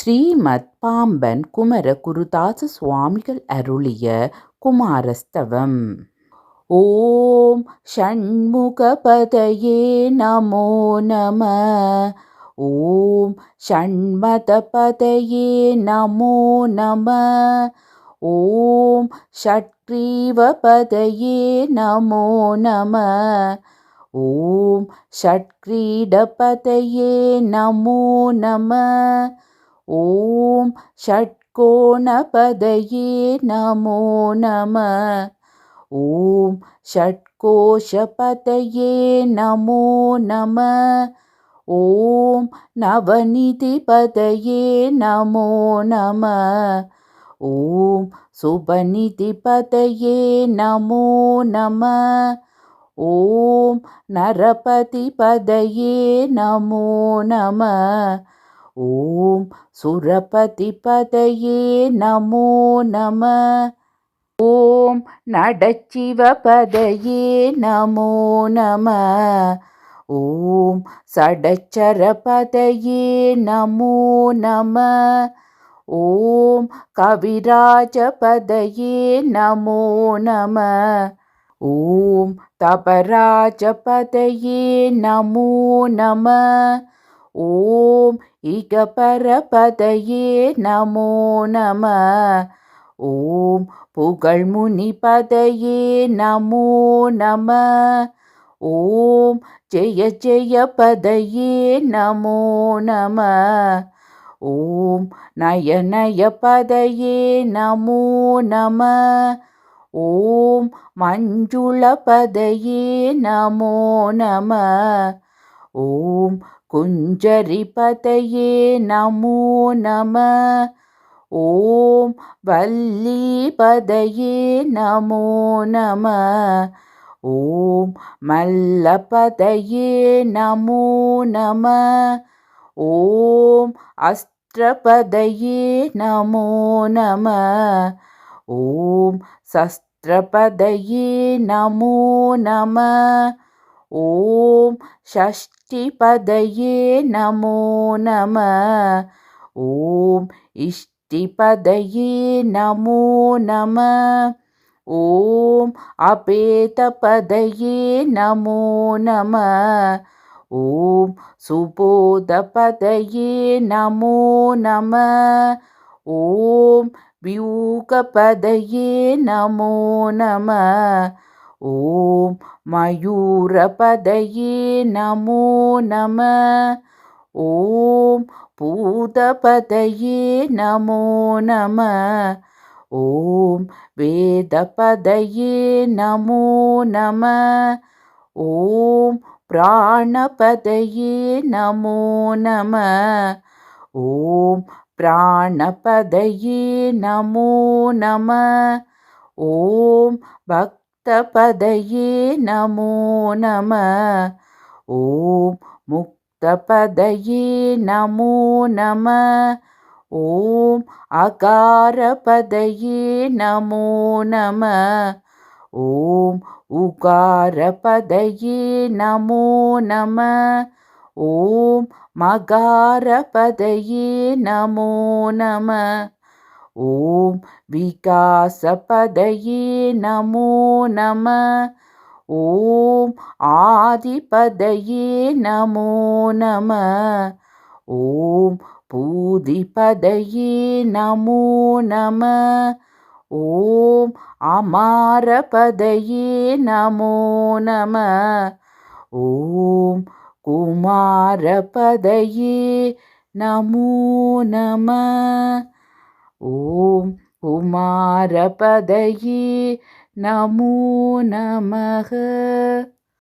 ஸ்ரீமத் பாம்பன் குமர குருதாச சுவாமிகள் அருளிய குமாரஸ்தவம். ஓம் ஷண்முகபதயே நமோ நம. ஓம் ஷண்மதபதயே நமோ நம. ஓம் ஷட்க்ரீவபதயே நமோ நம. ஓம் ஷட்க்ரீடபதயே நமோ நம. ஓம் ஷட்கோணபதயே நமோ நம. ஓம் ஷட்கோஷபதயே நமோ நம. ஓம் நவநிதிபதயே நமோ நம. ஓம் சுபநிதிபதயே நமோ நம. ஓம் நரபதிபதயே நமோ நம. ஓம் சுரபதிபதயே நமோ நம. ஓம் நடச்சிவபதையே நமோ நம. ஓம் சடச்சரபதையே நமோ நம. ஓம் கவிராஜபதையே நமோ நம. ஓம் தபராஜபதையே நமோ நம. ஓம் இகபரபதயே நமோ நம. ஓம் புகழ்முனிபதயே நமோ நம. ஓம் ஜெய ஜெய பதையே நமோ நம. ஓம் நய நய பதையே நமோ நம. ஓம் மஞ்சுள பதையே நமோ நம. ஓம் குஞ்சரிபதையே நமோ நம. ஓம் வல்லிபதையே நமோ நம. ஓம் மல்லபதையே நமோ நம. ஓம் அஸ்திரபதையே நமோ நம. ஓம் சஸ்திரபதையே நமோ நம. ஓம் ஷஷ்ட ஷஷ்டிபதயே நமோ நம. ஓம் இஷ்டிபதயே நமோ நம. ஓம் அபேதபதயே நமோ நம. ஓம் சுபோதபதயே நமோ நம. ஓம் வியூகபதயே நமோ நம. ஓம் மயூரபதயே நமோ நம. ஓம் பூதபதயே நமோ நம. ஓம் வேதபதயே நமோ நம. ஓம் பிராணபதயே நமோ நம. ஓம் பிராணபதயே நமோ நம. ஓம் பக்தபதயே நமோ நம. ஓம் முக்தபதயே நமோ நம. ஓம் அகாரபதயே நமோ நம. ஓம் உகாரபதயே நமோ நம. ஓம் மகாரபதயே நமோ நம. ஓம் விகாசபதயே நமோ நம. ஓம் ஆதிபதயே நமோ நம. ஓம் பூதிபதயே நமோ நம. ஓம் அமாரபதயே நமோ நம. ஓம் குமாரபதயே நமோ நம. ஓம் குமாரபதயே நமோ நமக.